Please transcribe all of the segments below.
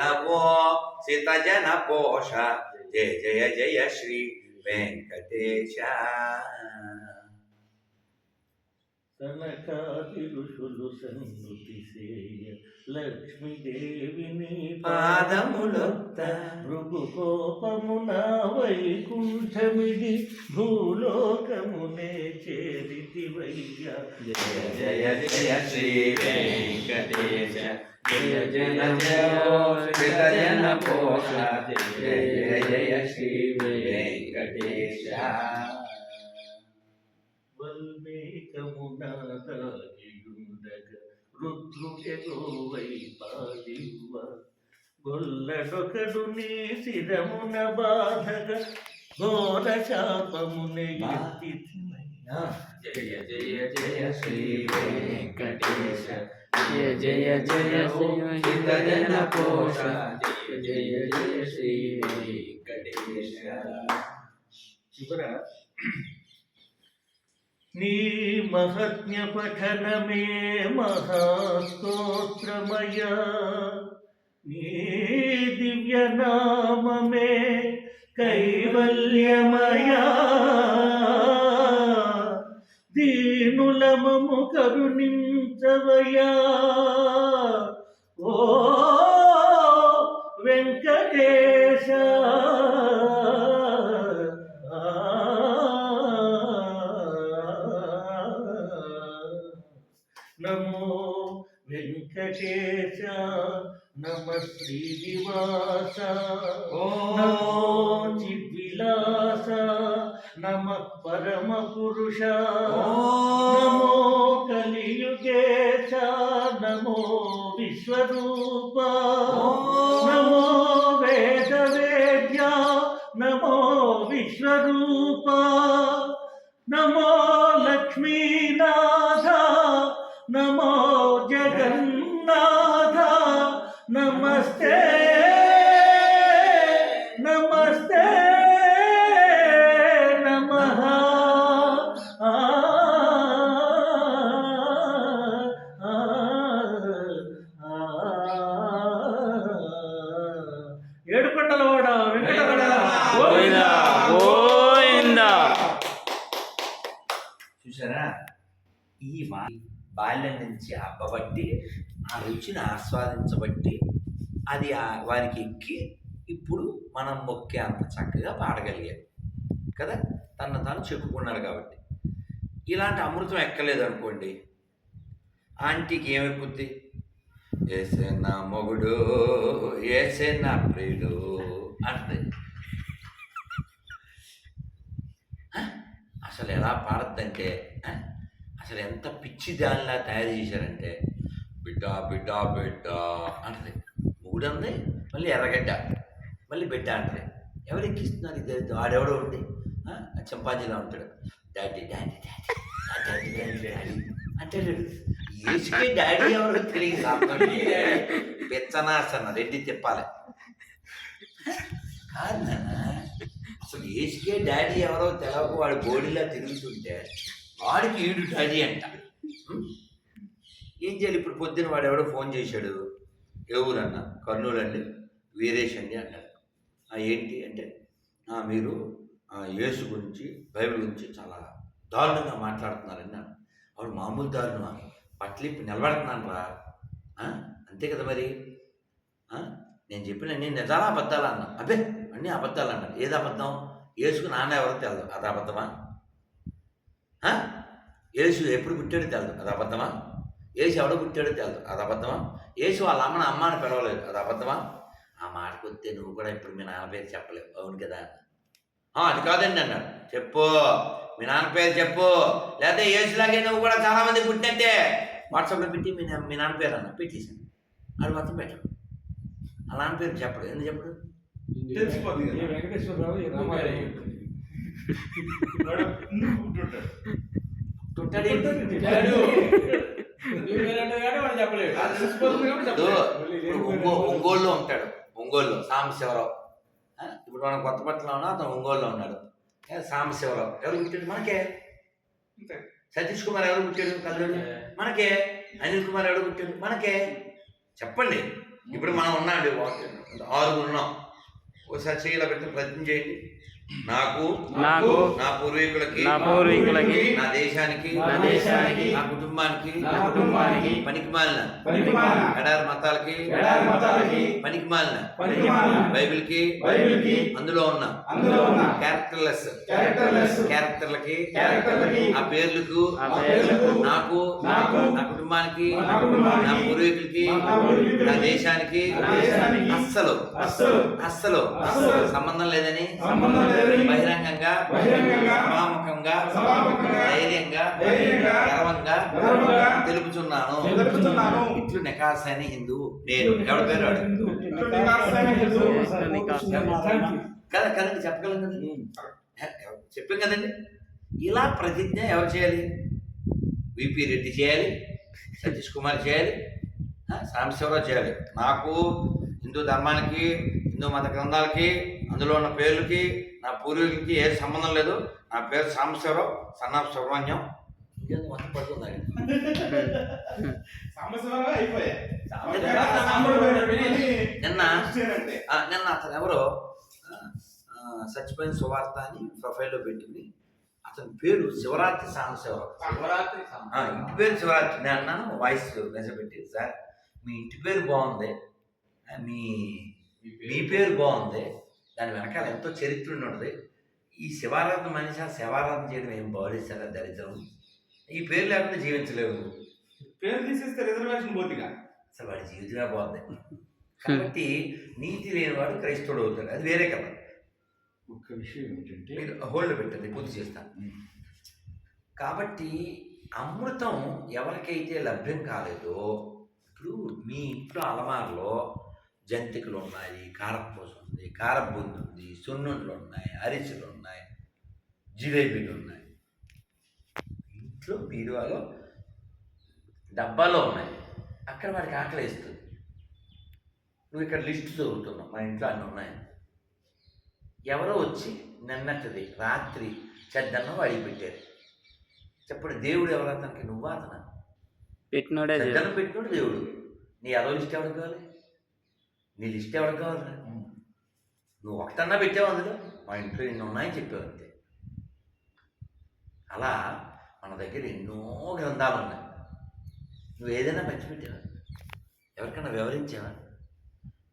నవో సిత జన పోష జయ జయ జయ శ్రీ వెంకటేశ సనకాది ఋషులు సన్నుతి సేయ లక్ష్మీదేవిని పాదములొత్త భృగు కోపమున వైకుంఠమిది భూలోకమునే చేరితి వయ్య జయ జయ జయ శ్రీ వెంకటేశ జయ జయ జయ సిత జన పోష జయ జయ జయ శ్రీ వెంకటేశ వల్మేకమునాదాగియుండగ రుద్రుకెగోవై పాదివ్వ గొల్లడొకడు నీ శిరమున బాధగ ఘోర శాపమునే ఎత్తి జయ జయ జయ శ్రీ వెంకటేశ జయ జయ జయ సిత జన పోష జయ జయ శ్రీ వెంకటేశ. చివర నీ మహత్య పఠనమే మహాస్తోత్రమయ. నీ దివ్య నామమే కైవల్యమయ. దీనులమము కరుణించవయా ఓ వెంకటేశ విశ్వరూప నమో వేద వేద్య నమో నుంచి అబ్బబట్టి ఆ రుచిని ఆస్వాదించబట్టి అది వారికి ఎక్కి ఇప్పుడు మనం మొక్కే అంత చక్కగా పాడగలిగారు కదా? తను తాను చెప్పుకున్నారు కాబట్టి. ఇలాంటి అమృతం ఎక్కలేదు అనుకోండి ఆంటీకి ఏమైపోద్ది? ఏసే నా మొగుడు ఏసే నా ప్రియుడు అంటది. అసలు ఎలా పాడద్దంటే అసలు ఎంత పిచ్చి దానిలా తయారు చేశారంటే బిడ్డ బిడ్డ బిడ్డ అంటది. మూడు మళ్ళీ ఎర్రగడ్డ మళ్ళీ బిడ్డ అంటది. ఎవరు ఎక్కిస్తున్నారు ఇది ఆడెవడో ఉండి చంపాజీలా ఉంటాడు. Daddy daddy daddy daddy daddy అంటాడు. ఏసుకే డాడీ ఎవరో తెలియదు. పెచ్చనాసన్న రెడ్డి తిప్పాలి. కాదు అసలు ఏసుకే డాడీ ఎవరో తెలవకు. వాడు బోడీలా తిరుగుతుంటే వాడికి ఈడు అది అంట. ఏం చేయాలి? ఇప్పుడు పొద్దున వాడు ఎవడో ఫోన్ చేశాడు. ఏ కర్నూలు అండి వీరేష్ అండి అన్నాడు ఏంటి అంటే మీరు యేసు గురించి బైబిల్ గురించి చాలా దారుణంగా మాట్లాడుతున్నారని అన్నాడు. వాడు మామూలు దారుణమా? పట్లిప్పి నిలబడుతున్నాను రా. అంతే కదా మరి? నేను చెప్పిన నేను నిజాలా అబద్ధాలు అన్నా అబ్బే అన్నీ అబద్ధాలు అన్నాడు. ఏది అబద్ధం? వేసుకుని నాన్న ఎవరో తెలదు. అది అబద్ధమా? యేసు ఎప్పుడు పుట్టాడో తెలదు. అది అబద్ధమా? యేసు ఎవడో పుట్టాడో తెలదు. అది అబద్ధమా? యేసు వాళ్ళ అమ్మని అమ్మ అని పిలవలేదు. అది అబద్ధమా? ఆ మాటకు వస్తే నువ్వు కూడా ఇప్పుడు మీ నాన్న పేరు చెప్పలేవు. అవును కదా? "ఆ, అది కాదండి అన్నాడు. చెప్పు. మీ నాన్న పేరు చెప్పు. లేకపోతే యేసులాగే నువ్వు కూడా చాలా మంది పుట్టినట్టే. వాట్సాప్లో పెట్టి మీ నా- మీ నాన్న పేరు అన్న పెట్టేశాను. అది మొత్తం పెట్టాడు. ఆ నాన్న పేరు చెప్పడు. ఎందుకు చెప్పడు? కదా. వెంకటేశ్వరరావు ఒంగోలులో ఉంటాడు. ఒంగోలులో సాంబశివరావు. ఇప్పుడు మనం కొత్త పట్ల ఉన్నా అతను ఒంగోలులో ఉన్నాడు. సాంబశివరావు. ఎవరు పుట్టాడు? మనకే. సతీష్ కుమార్ ఎవరు పుట్టాడు? కల్లూరు మనకే. అనిల్ కుమార్ ఎవరు పుట్టాడు? మనకే. చెప్పండి. ఇప్పుడు మనం ఉన్నాండి ఆరుగురు ఉన్నాం ఒకసారి చేయాల పెట్టి ప్రయత్నం చేయండి. నాకు నాకు నా పూర్వీకులకి నా పూర్వీకులకి నా దేశానికి నా దేశానికి నా కుటుంబానికి నా కుటుంబానికి పనికి మాలిన పనికిమాలిన ఎడారి మతాలకి ఎడారి మతాలకి పనికి మాలిన పనికిమాలిన బైబిల్కి బైబిల్కి అందులో ఉన్న అందులో ఉన్న క్యారెక్టర్లెస్ క్యారెక్టర్లెస్ క్యారెక్టర్లకి క్యారెక్టర్లకి ఆ పేర్లకు ఆ పేర్లకు నాకు నాకు నా కుటుంబానికి నా కుటుంబానికి నా పూర్వీకులకి నా పూర్వీకులకి నా దేశానికి నా దేశానికి అస్సలు అస్సలు అస్సలు అస్సలు సంబంధం లేదని సంబంధం లేదని బహిరంగంగా బహిరంగంగా సభాముఖంగా సభాముఖంగా ధైర్యంగా ధైర్యంగా గర్వంగా గర్వంగా తెలుపుచున్నాను. ఇట్లు నెకాసని హిందూ నేను. ఎవరి పేరు. కదా కదండి చెప్పగలం కదండి చెప్పాం కదండి. ఇలా ప్రతిజ్ఞ ఎవరు చేయాలి? విపి రెడ్డి చేయాలి సతీష్ కుమార్ చేయాలి సాంబశివరావు చేయాలి. నాకు హిందూ ధర్మానికి హిందూ మత గ్రంథాలకి అందులో ఉన్న పేర్లకి నా పూర్వీకులకి ఏ సంబంధం లేదు. నా పేరు సాంబశివరావు సన్నాఫ్ సుబ్రహ్మణ్యం. మొత్తం పడుతుంది. నిన్న నిన్న అతను ఎవరో చచ్చిపోయిన సువార్త అని ప్రొఫైల్లో పెట్టింది. అతని పేరు శివరాత్రి సాంబశివరావు శివరాత్రి ఇంటి పేరు శివరాత్రి. నేను అన్నాను వాయిస్ మెసేజ్ పెట్టి సార్ మీ ఇంటి పేరు బాగుంది. మీ మీ పేరు బాగుంది. దాని వెనకాల ఎంతో చరిత్ర ఉన్నది. ఈ శివారాధన మనిషి ఆ శివారాధన చేయడం ఏం బాగోలేదు సార్ దరిద్రం? ఈ పేరు లేకుండా జీవించలేవు పేరు తీసేస్తే రిజర్వేషన్ పోతిగా? అసలు వాడి జీవితమే బాగుంది. కాబట్టి నీతి లేనివాడు క్రైస్తవుడు అవుతాడు. అది వేరే కదా ఒక్క విషయం ఏంటంటే మీరు హోల్డ్ పెట్టండి పూర్తి చేస్తాను కాబట్టి అమృతం ఎవరికైతే లభ్యం కాలేదో ఇప్పుడు మీ ఇంట్లో అలమారలో జంతికలు ఉన్నాయి కారపూస ఉంది కారబుంది ఉంది సున్నుండ్లు ఉన్నాయి అరిసెలు ఉన్నాయి జిలేబీలు ఉన్నాయి ఇంట్లో బీరువాలో డబ్బాలో ఉన్నాయి. అక్కడ వాడికి ఆకలి వేస్తుంది. నువ్వు ఇక్కడ లిస్ట్ చదువుతున్నావు మా ఇంట్లో అన్నీ ఉన్నాయి. ఎవరో వచ్చి నిన్నటిది రాత్రి చెద్దన్నం వాడికి పెట్టారు చెప్పండి దేవుడు ఎవరు అతనికి? నువ్వా అతను? పెట్టినోడే పెట్టినోడు దేవుడు. నీ అదో లిస్ట్ ఎవరికి కావాలి? నీ లిస్ట్ ఎవరికి కావాలి నువ్వు ఒకటన్నా పెట్టావు అందులో మా ఇంట్లో ఎన్నో ఉన్నాయని చెప్పావు అంతే అలా మన దగ్గర ఎన్నో గ్రంథాలు ఉన్నాయి నువ్వు ఏదైనా పంచిపెట్టావా ఎవరికైనా వివరించావా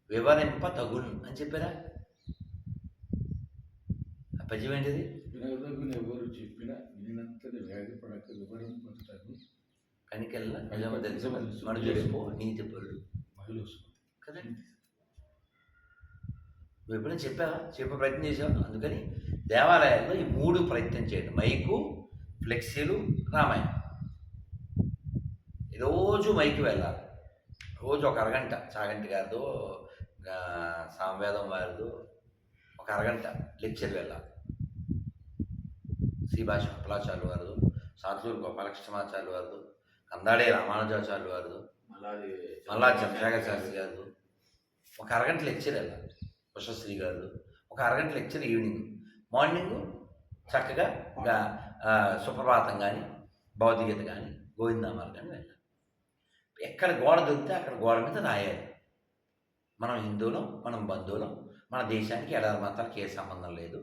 వివరింప తగును అని చెప్పారా ఆ పద్యం ఏంటిది వినదగున ఎవరు చెప్పిన వినంతని వేగపడక వివరం పొందుతాను కనికెళ్ళ నిజమ తెలుసు చేసుకో నీతి పరుడు మహిళ కదా నువ్వు ఎప్పుడైనా చెప్పావా? చెప్పే ప్రయత్నం చేసావా? అందుకని దేవాలయాల్లో ఈ మూడు ప్రయత్నం చేయండి. మైకు ఫ్లెక్సీలు రామాయణం. రోజు మైకి వెళ్ళాలి. రోజు ఒక అరగంట. చాగంటి గారిదో సామవేదం వారిదో ఒక అరగంట లెక్చర్ వెళ్ళాలి. శ్రీభాష అప్పలాచార్య వారిదో సాతూరు గోపాలకృష్ణమాచార్య వారిదో కందాడే రామానుజాచార్య వారిదో మల్లా చంద్రశేఖర శాస్త్రి గారు ఒక అరగంట లెక్చర్ వెళ్ళాలి. ఉషశ్రీ గారు. ఒక అరగంట లెక్చర్ ఈవినింగ్. మార్నింగ్ చక్కగా ఇంకా సుప్రభాతం కానీ భౌతికత కానీ గోవిందామాలు కానీ వెళ్ళాలి ఎక్కడ గోడ దొరికితే అక్కడ గోడ మీద రాయాలి. మనం హిందువులం మనం బంధువులం మన దేశానికి ఎడారి మతాలకి ఏ సంబంధం లేదు.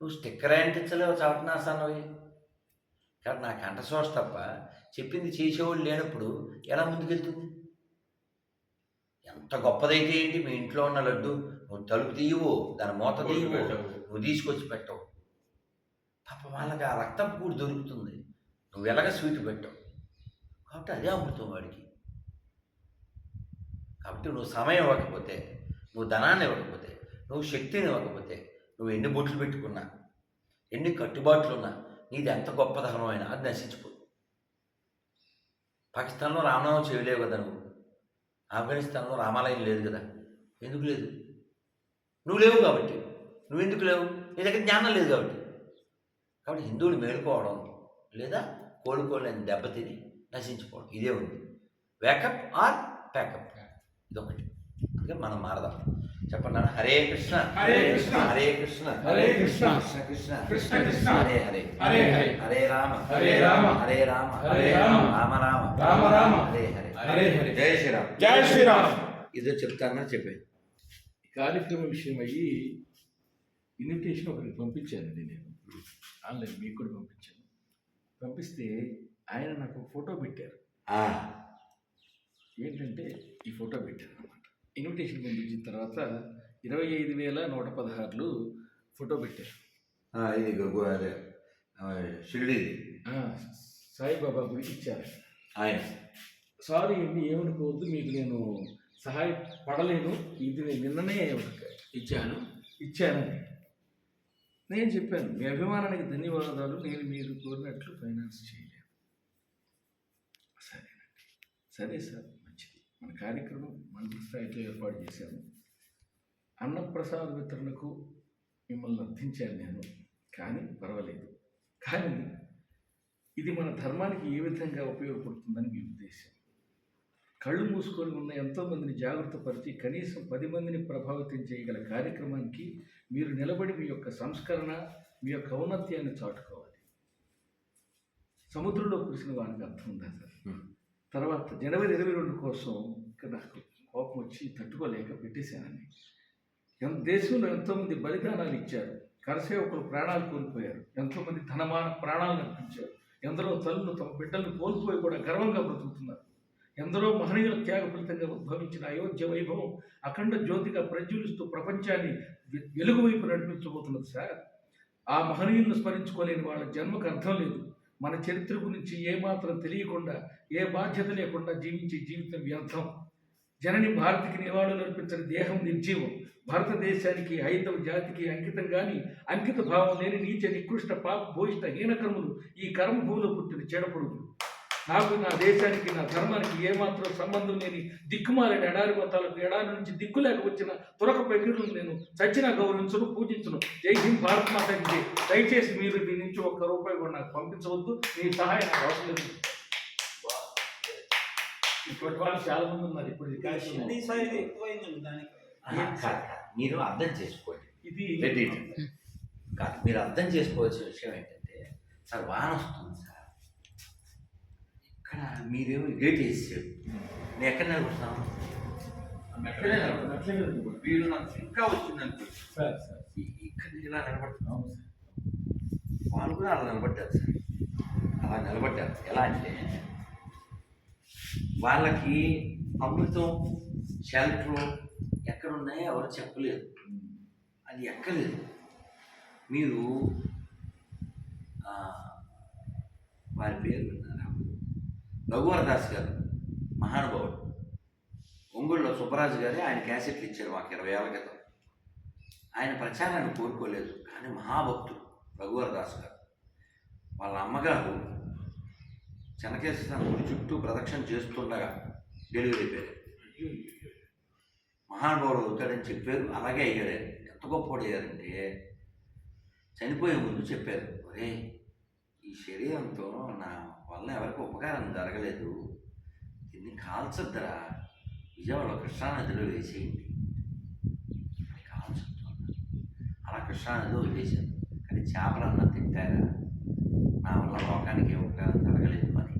నువ్వు స్టిక్కర్ అంటించలేవు చవటనాసానవి కాబట్టి నా కంఠశోష తప్ప చెప్పింది చేసేవాళ్ళు లేనప్పుడు ఎలా ముందుకెళ్తుంది? ఎంత గొప్పదైతే ఏంటి? మీ ఇంట్లో ఉన్న లడ్డు నువ్వు తలుపు తీయవు దాని మూత తీయవు నువ్వు తీసుకొచ్చి పెట్టవు. పాప వాళ్ళకి ఆ రక్తం కూడి దొరుకుతుంది. నువ్వు ఎలాగ స్వీట్ పెట్టవు. కాబట్టి అదే అమృతం వాడికి. కాబట్టి నువ్వు సమయం ఇవ్వకపోతే నువ్వు ధనాన్ని ఇవ్వకపోతే నువ్వు శక్తిని ఇవ్వకపోతే నువ్వు ఎన్ని బొట్లు పెట్టుకున్నా ఎన్ని కట్టుబాట్లు ఉన్నా నీది ఎంత గొప్ప ధర్మమైనా అది నశించిపో పాకిస్తాన్లో రామనామం చేయలేవు కదా నువ్వు. ఆఫ్ఘనిస్తాన్లో రామాలయం లేదు కదా. ఎందుకు లేదు? నువ్వు లేవు కాబట్టి. నువ్వు ఎందుకు లేవు? నీ దగ్గర జ్ఞానం లేదు కాబట్టి. కాబట్టి హిందువులు మేలుకోవడం లేదా కోలుకోలేని దెబ్బతిని నశించుకోవడం ఇదే ఉంది. వేకప్ ఆర్ ప్యాకప్ ఇదొకటి. అందుకే మనం మారదాం. చెప్పండి. హరే కృష్ణ. హరే కృష్ణ. హరే కృష్ణ. హరే కృష్ణ. కృష్ణ కృష్ణ. కృష్ణ కృష్ణ. హరే. హరే హరే. హరే. హరే రామ. హరే రామ. హరే రామ. హరే రామ. రామ రామ. రామ రామ. హరే హరే. జై శ్రీరామ్. జై శ్రీరామ్. ఇదో చెప్తానా చెప్పే ఈ కార్యక్రమం విషయం అయ్యి ఇన్విటేషన్ ఒకరికి పంపించానండి నేను. ఆన్లైన్ మీకు కూడా పంపించాను. పంపిస్తే ఆయన నాకు ఫోటో పెట్టారు. ఆ, ఏంటంటే ఈ ఫోటో పెట్టారు అనమాట ఇన్విటేషన్ పంపించిన తర్వాత ఇరవై ఐదు వేల నూట పదహారులు ఫోటో పెట్టారు. ఆ, ఇది ఆ, సాయిబాబా గుడికి ఇచ్చారు. ఆయన. సారీ అండి ఏమనుకోవద్దు మీకు నేను సహాయపడలేను ఇది నేను నిన్ననే ఇచ్చాను. ఇచ్చానని నేను చెప్పాను మీ అభిమానానికి ధన్యవాదాలు. నేను మీరు కోరినట్లు ఫైనాన్స్ చేయలేను. సరేనండి. సరే సార్ మంచిది. మన కార్యక్రమం మంచి స్థాయిలో ఏర్పాటు చేశాను. అన్నప్రసాద వితరణకు మిమ్మల్ని అర్థించాను నేను కానీ పర్వాలేదు. కానీ ఇది మన ధర్మానికి ఏ విధంగా ఉపయోగపడుతుందని మీ ఉద్దేశం? కళ్ళు మూసుకొని ఉన్న ఎంతోమందిని జాగ్రత్తపరిచి కనీసం పది మందిని ప్రభావితం చేయగల కార్యక్రమానికి మీరు నిలబడి మీ యొక్క సంస్కరణ మీ యొక్క ఔన్నత్యాన్ని చాటుకోవాలి. సముద్రంలో కురిసిన వానికి అర్థం ఉందా సార్. తర్వాత జనవరి ఇరవై రెండు కోసం ఇక్కడ నాకు కోపం వచ్చి తట్టుకోలేక పెట్టేశానండి ఎంత దేశంలో ఎంతోమంది బలిదానాలు ఇచ్చారు. కరసేవకులు ప్రాణాలు కోల్పోయారు. ఎంతోమంది ధనమాన ప్రాణాలను అర్పించారు. ఎందరో తల్లులు తమ బిడ్డలను కోల్పోయి కూడా గర్వంగా బ్రతుకుతున్నారు. ఎందరో మహనీయుల త్యాగ ఫలితంగా ఉద్భవించిన అయోధ్య వైభవం అఖండ జ్యోతిగా ప్రజ్వలిస్తూ ప్రపంచాన్ని వెలుగు వైపు నడిపించబోతున్నది సార్. ఆ మహనీయులను స్మరించుకోలేని వాళ్ళ జన్మకు అర్థం లేదు. మన చరిత్ర గురించి ఏమాత్రం తెలియకుండా ఏ బాధ్యత లేకుండా జీవించే జీవితం వ్యర్థం. జనని భారతికి నివాళులు అర్పించని దేహం నిర్జీవం. భారతదేశానికి హైందవ జాతికి అంకితం కానీ అంకిత భావం లేని నీచ నికృష్ట పాప భూయిష్ట హీనకర్మలు ఈ కర్మభూమిలో పుట్టిన చెడపురుగులు. నాకు నా దేశానికి నా ధర్మానికి ఏమాత్రం సంబంధం లేని దిక్కుమాలిన ఎడారి మతాలకు ఎడారి నుంచి దిక్కు లేక వచ్చిన తురక పెకిరులను నేను చచ్చిన గౌరవించను పూజించను జై హింద్ భారత్ మాతకి జై. దయచేసి మీరు దీని నుంచి ఒక్క రూపాయి కూడా నాకు పంపించవద్దు మీ సహాయం నాకు అవసరం లేదు ఇప్పటి వాళ్ళు చాలా మంది ఉన్నారు ఇప్పుడు. మీరు అర్థం చేసుకోండి ఇది. కాదు మీరు అర్థం చేసుకోవాల్సిన విషయం ఏంటంటే సార్ వాన వస్తుంది సార్ ఇక్కడ మీరేమో గేట్ వేసారు నేను ఎక్కడ నిలబడతాను. వీడు నాకు ఇంకా వచ్చింది సార్ ఇక్కడ ఇలా సార్. వాళ్ళు కూడా అలా నిలబడ్డారు సార్. అలా నిలబడ్డారు. ఎలా అంటే వాళ్ళకి అమృతం షెల్టర్ ఎక్కడ ఉన్నాయో ఎవరు చెప్పలేదు. అది ఎక్కలేదు. మీరు ఆ, వారి పేరు విన్నారా? రఘువరదాస్ గారు మహానుభావుడు. ఒంగోలులో సుబ్బరాజు గారే ఆయన క్యాసెట్లు ఇచ్చారు మాకు ఇరవై ఏళ్ళ క్రితం. ఆయన ప్రచారాన్ని కోరుకోలేదు కానీ మహాభక్తుడు రఘువరదాస్ గారు. వాళ్ళ అమ్మగారు చెనకేశ్వర గుడి చుట్టూ ప్రదక్షిణ చేస్తుండగా డెలివరీ అయిపోయారు. మహానుభావుడు అవుతాడని చెప్పారు అలాగే అయ్యాడు ఎంత గొప్పవాడు అయ్యారంటే చనిపోయే ముందు చెప్పారు ఒరే ఈ శరీరంతో నా వలన ఎవరికి ఉపకారం జరగలేదు. దీన్ని కాల్చొద్దరా. విజయవాడ కృష్ణానదిలో వేసేయండి. అది కాల్చొద్దు అలా కృష్ణానదిలో వదిలేశాను కానీ చేపలన్నా తింటారా? నా వల్ల లోకానికి ఉపకారం జరగలేదు అని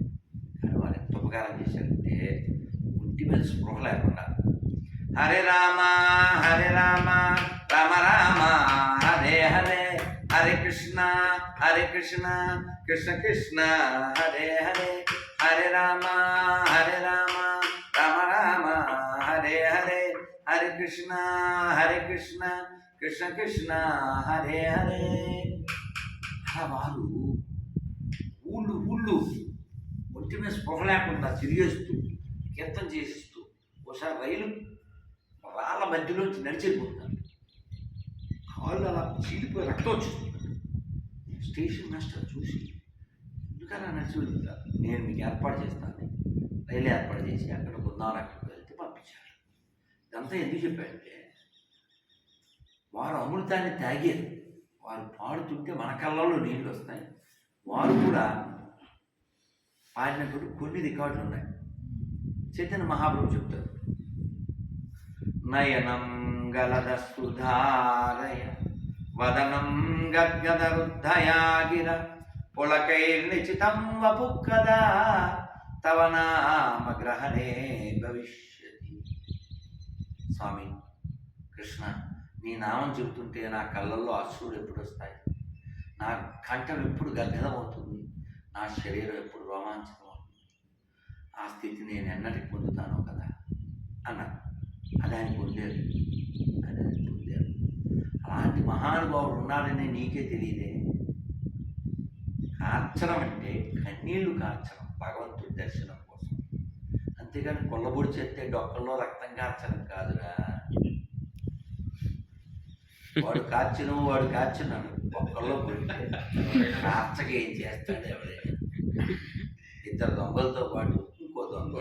కానీ వారు ఎంత ఉపకారం చేశారంటే ఒంటి మీద స్పృహ లేకుండా హరే రామ హరే రామ రామ రామ హరే హరే హరే కృష్ణ హరే కృష్ణ కృష్ణ కృష్ణ హరే హరే హరే రామ హరే రామ రామ రామ హరే హరే హరే కృష్ణ హరే కృష్ణ కృష్ణ కృష్ణ హరే హరే వారు ఊళ్ళు ఊళ్ళు ఒంటి మీద స్పృహ లేకుండా తిరిగేస్తూ కీర్తన చేసిస్తూ ఒకసారి రైలు రాళ్ళ మధ్యలోంచి నడిచిపోతున్నారు కాళ్ళు అలా చీలిపోయి రక్తం వచ్చేస్తుంది. స్టేషన్ మాస్టర్ చూసి ఎందుకలా నడిచి నేను మీకు ఏర్పాటు చేస్తాను. రైలు ఏర్పాటు చేసి అక్కడ బృందావనం అక్కడికి వెళ్తే పంపించారు. ఇదంతా ఎందుకు చెప్పారంటే వారు అమృతాన్ని తాగారు. వారు పాడుతుంటే మన కళ్ళలో నీళ్ళు వస్తాయి. వారు కూడా పాడినప్పుడు కొన్ని రికార్డులు ఉన్నాయి. చైతన్య మహాప్రభు చెప్తారు నయనం గలదస్తుధారయ వదనం గద్గదరుద్ధయాగిర. పులకైర్నిచితం వపు కదా తవ నామగ్రహణే భవిష్యతి. స్వామి కృష్ణ నీ నామం చెబుతుంటే నా కళ్ళల్లో అశ్రులు ఎప్పుడు వస్తాయి? నా కంఠం ఎప్పుడు గద్గదమవుతుంది? నా శరీరం ఎప్పుడు రోమాంచకం అవుతుంది ఆ స్థితి నేను ఎన్నటికి పొందుతానో కదా? అన్నారు అది ఆయన పొందేది. అది అలాంటి మహానుభావుడు ఉన్నాడని నీకే తెలియదే. కార్చడం అంటే కన్నీళ్ళు కార్చడం భగవంతుడి దర్శనం కోసం. అంతేగాని కొల్లబొడి చేస్తే డొక్కల్లో రక్తం కార్చడం కాదురా. వాడు కార్చును వాడు కార్చున్నాడు ఒక్కల్లో పుడితే కార్చక ఏం చేస్తాడు ఎవడే? ఇద్దరు దొంగలతో పాటు ఇంకో దొంగ.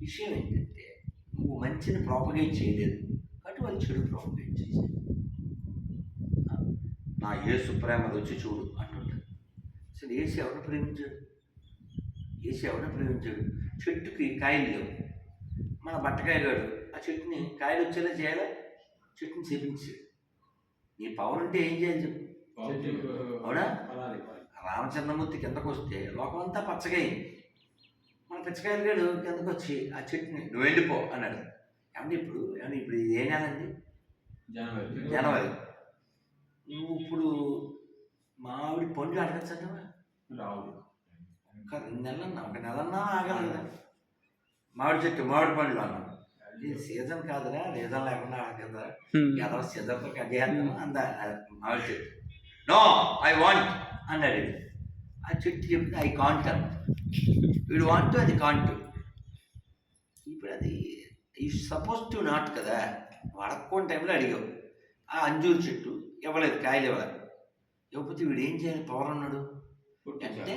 విషయం ఏంటంటే నువ్వు మంచిని ప్రాపగేట్ చేయలేదు. వాళ్ళు చెడు ప్రాపగేట్ చేశారు నా యేసు ప్రేమ రుచి చూడు అంటుంటాడు అసలు ఏసు ఎవరిని ప్రేమించాడు? ఏసు ఎవరిని ప్రేమించాడు? చెట్టుకి కాయలు లేవు. మన బట్టకాయగాడు ఆ చెట్టుని కాయలు వచ్చేలా చేయాలా? చెట్టుని చేపించాడు నీ పవర్ ఉంటే ఏం చేయాలి చెప్పు. అవునా? రామచంద్రమూర్తి కిందకు వస్తే లోకం అంతా పచ్చగా అయింది. మన పిచ్చకాయలు గాడు కిందకు వచ్చి ఆ చెట్టుని నువ్వు వెళ్ళిపో అన్నాడు. ఏమంటే ఇప్పుడు? ఏమంటే ఇప్పుడు ఇది ఏ నెల అండి జనవరి. నువ్వు ఇప్పుడు మామిడి పండ్లు అడగచ్చా ఒక రెండు నెలలన్నా ఒక నెలన్నా ఆగలి కదా మామిడి చెట్టు మామిడి పండ్లు అన్నాడు ఇది సీజన్ కాదురా రీజన్ లేకుండా ఆగదా ఏదో సీజన్తో కట్ చేస్తాను అంద మామిడి చెట్టు నో ఐ వాంట్ అన్నాడు. ఆ చెట్టు చెప్తే ఐ కాంట్ అన్న. వీడు వాంట్ అది కాంట్. ఇప్పుడు అది ఈ సపోజ్ టు నాట్ కదా వడక్కోని టైంలో అడిగావు. ఆ అంజూరు చెట్టు ఇవ్వలేదు కాయలు ఇవ్వలేదు. ఇవ్వకపోతే వీడు ఏం చేయాలి? పవర్ అన్నాడు అంటే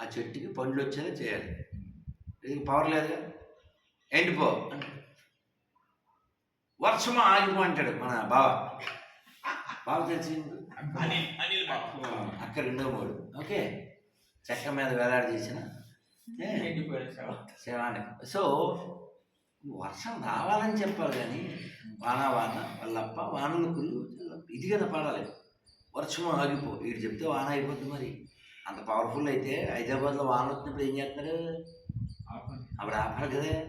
ఆ చెట్టుకి పండ్లు వచ్చేలా చేయాలి. వీడికి పవర్ లేదుగా ఎండిపో వర్షం ఆగిపో అంటాడు మన బావ. బావ తెలిసి అక్కడ రెండో మూడు. ఓకే. చెక్క మీద వేలాడి చేసిన శవానికి. సో వర్షం రావాలని చెప్పాలి కానీ వాన వాన. వల్లప్ప వానలు కురు ఇది కదా పాడాలి. వర్షం ఆగిపో. వీడు చెప్తే వాన అయిపోద్ది మరి. అంత పవర్ఫుల్ అయితే హైదరాబాద్లో వాన వచ్చినప్పుడు ఏం చేస్తున్నారు ఆవిడ ఆపాలి కదా.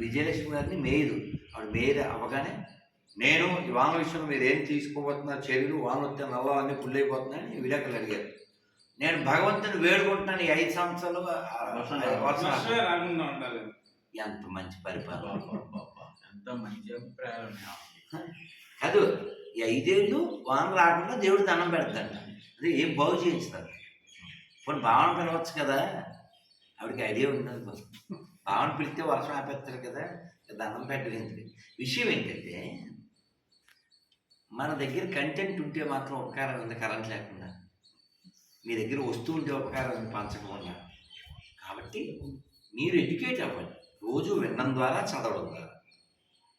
విజయలక్ష్మి గారిని మేయరు. ఆవిడ మేయర్ అవ్వగానే నేను ఈ వాన విషయంలో మీరు ఏం తీసుకోబోతున్నారు? చర్యలు వాన వస్తే నల్లవన్నీ పుల్లైపోతున్నాయని విడాకులు అడిగారు. నేను భగవంతుని వేడుకుంటున్నాను ఈ ఐదు సంవత్సరాలు వర్షం. ఎంత మంచి పరిపాలన. ఎంత మంచి అభిప్రాయాలు కాదు ఐదేళ్ళు వాన రాకుండా దేవుడు దండం పెడతాడు. అదే ఏం బాగు చేయిస్తారు పోనీ భావన పిలవచ్చు కదా? ఆవిడకి ఐడియా ఉండదు. భావన పిలిస్తే వర్షం ఆపేస్తారు కదా? దండం పెట్టలేదు విషయం ఏంటంటే మన దగ్గర కంటెంట్ ఉంటే మాత్రం ఉపకారం ఉంది కరెంట్ లేకుండా మీ దగ్గర వస్తువు ఉంటే ఉపకారం ఉంది పంచకుండా కాబట్టి మీరు ఎడ్యుకేట్ అవ్వండి. రోజు వినడం ద్వారా చదవడం ద్వారా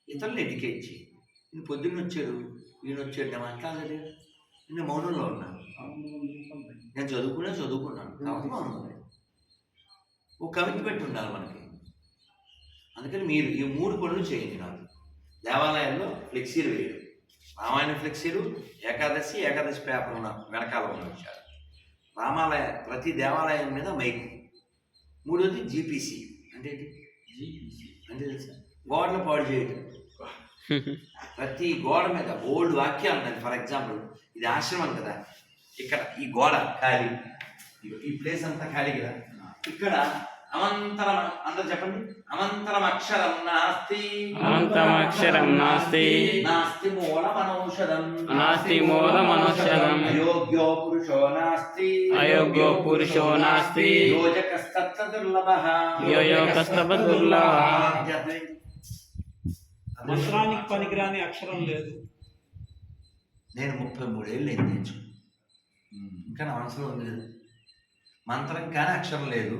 ఇతరులు ఎడ్యుకేట్ చేయి. నేను పొద్దున్న వచ్చాడు ఈయన వచ్చాడు నేను మాట్లాడలేదు. నేను మౌనంలో ఉన్నాను నేను చదువుకునే చదువుకున్నాను. కాబట్టి మౌనం ఉన్నాను. ఓ కమిట్మెంట్ ఉండాలి మనకి. అందుకని మీరు ఈ మూడు పనులు చేయండి నాకు. దేవాలయాల్లో ఫ్లెక్సీలు వేయడం. రామాయణ ఫ్లెక్సీలు ఏకాదశి ఏకాదశి పేపర్ ఉన్న వెనకాల ఉన్న వచ్చారు రామాలయ ప్రతి దేవాలయం మీద మైకు. మూడోది జీపీసీ అంటే అంతే తెలుసా గోడలు పాడు చేయటం. ప్రతి గోడ మీద ఓల్డ్ వాక్యాలు ఉన్నాయి. ఫర్ ఎగ్జాంపుల్ ఇది ఆశ్రమం కదా. ఇక్కడ ఈ గోడ ఖాళీ. ఈ ప్లేస్ అంతా ఖాళీ కదా. ఇక్కడ అమంతరం అందరు చెప్పండి. అమంతరం అక్షరం నాస్తి. అనంతమక్షరం నాస్తి. నాస్తి మూలమనౌషధం. నాస్తి మూలమనౌషధం. అయోగ్యో పురుషో నాస్తి. అయోగ్యో పురుషో నాస్తి. యోజకస్తత్ర దుర్లభః యోయోకస్తవ దుర్లభః. మంత్రానికి పనికిరాని అక్షరం లేదు. నేను ముప్పై మూడేళ్ళు నేను నేర్చు ఇంకా నా మనసులో ఉంది మంత్రం కానీ అక్షరం లేదు.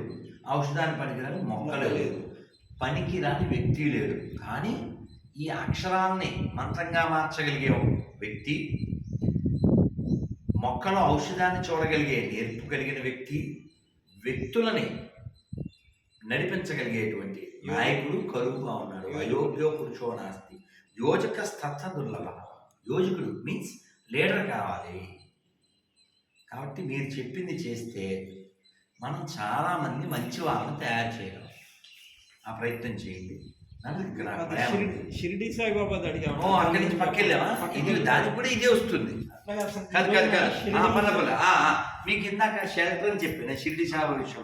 ఔషధాన్ని పనికిరాని మొక్కలు లేదు పనికిరాని వ్యక్తి లేడు. కానీ ఈ అక్షరాన్ని మంత్రంగా మార్చగలిగే వ్యక్తి మొక్కలో ఔషధాన్ని చూడగలిగే నేర్పు కలిగిన వ్యక్తి వ్యక్తులని నడిపించగలిగేటువంటి నాయకుడు కరువుగా ఉన్నాడు. అయోగ్యో పురుషో నాస్తి యోజక స్తత్వ దుర్లభ యోజకుడు మీన్స్ లీడర్ కావాలి. కాబట్టి మీరు చెప్పింది చేస్తే మనం చాలా మంది మంచి వాళ్ళని తయారు చేయగలం. ఆ ప్రయత్నం చేయండి. షిరిడి సాయిబాబా అడిగాము. అక్కడి నుంచి పక్కెళ్ళావా ఇది దానికి కూడా ఇదే వస్తుంది. కాదు కాదు కాదు. మీకు ఇందాక షెల్టర్ అని చెప్పిన షిరిడి సాబా విషయం.